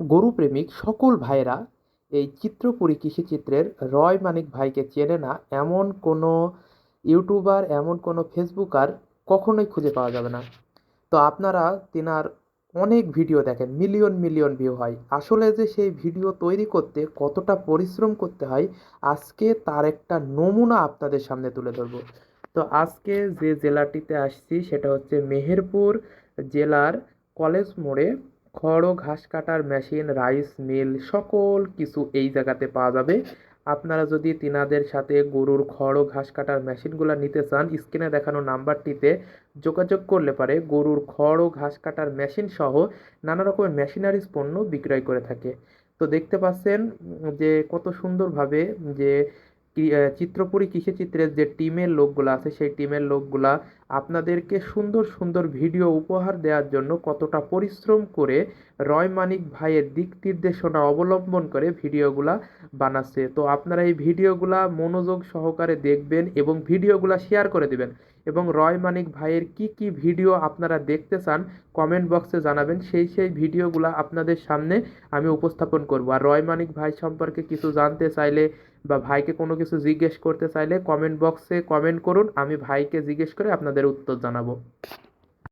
গরুপ্রেমিক সকল ভাইয়েরা এই চিত্রপুরী কৃষিচিত্রের রয় মানিক ভাইকে চেনে না এমন কোনো ইউটিউবার, এমন কোনো ফেসবুকার কখনোই খুঁজে পাওয়া যাবে না। তো আপনারা তেনার অনেক ভিডিও দেখেন, মিলিয়ন মিলিয়ন ভিউ হয়। আসলে যে সেই ভিডিও তৈরি করতে কতটা পরিশ্রম করতে হয়, আজকে তার একটা নমুনা আপনাদের সামনে তুলে ধরবো। তো আজকে যে জেলাটিতে আসছি সেটা হচ্ছে মেহেরপুর জেলার কলেজ মোড়ে খড়, ঘাস কাটার মেশিন রাইস মিল সকল কিছু এই জায়গাতে পাওয়া যাবে। আপনারা যদি তিনাদের সাথে গরুর খড়, ঘাস কাটার মেশিনগুলো নিতে চান স্ক্রিনে দেখানো নাম্বারটিতে যোগাযোগ করলে পারে গরুর খড়, ঘাস কাটার মেশিন সহ নানা রকমের মেশিনারিজ পণ্য বিক্রয় করে থাকে। তো দেখতে পাচ্ছেন যে কত সুন্দরভাবে যে চিত্রপুরী কৃষিচিত্রের যে টিমের লোকগুলো আছে, সেই টিমের লোকগুলা আপনাদেরকে সুন্দর সুন্দর ভিডিও উপহার দেওয়ার জন্য কতটা পরিশ্রম করে রয় মানিক ভাইয়ের দিক নির্দেশনা অবলম্বন করে ভিডিওগুলা বানাচ্ছে। তো আপনারা এই ভিডিওগুলা মনোযোগ সহকারে দেখবেন এবং ভিডিওগুলা শেয়ার করে দিবেন। এবং রয় মানিক ভাইয়ের কি কি ভিডিও আপনারা দেখতে চান কমেন্ট বক্সে জানাবেন। সেই সেই ভিডিওগুলো আপনাদের সামনে আমি উপস্থাপন করব। আর রয় মানিক ভাই সম্পর্কে কিছু জানতে চাইলে বা ভাইকে কোনো কিছু জিজ্ঞেস করতে চাইলে কমেন্ট বক্সে কমেন্ট করুন, আমি ভাইকে জিজ্ঞেস করে আপনাদের উত্তর জানাব।